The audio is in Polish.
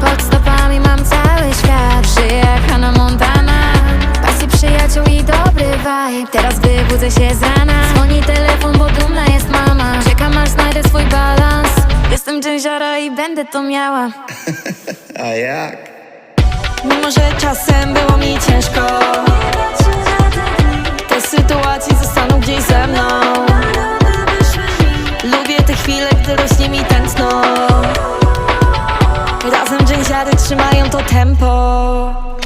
Pod stopami mam cały świat. Żyję Hannah Montana. Pasję przyjaciół i dobry vibe. Teraz wybudzę się z rana. Dzwoni telefon, bo dumna jest mama. Czekam aż znajdę swój balans. Jestem dżęziara i będę to miała. A jak? Mimo, że czasem było mi ciężko Te sytuacje zostaną gdzieś ze mną. Lubię te chwile, gdy rośnie mi tętno. Dżęziary trzymają to tempo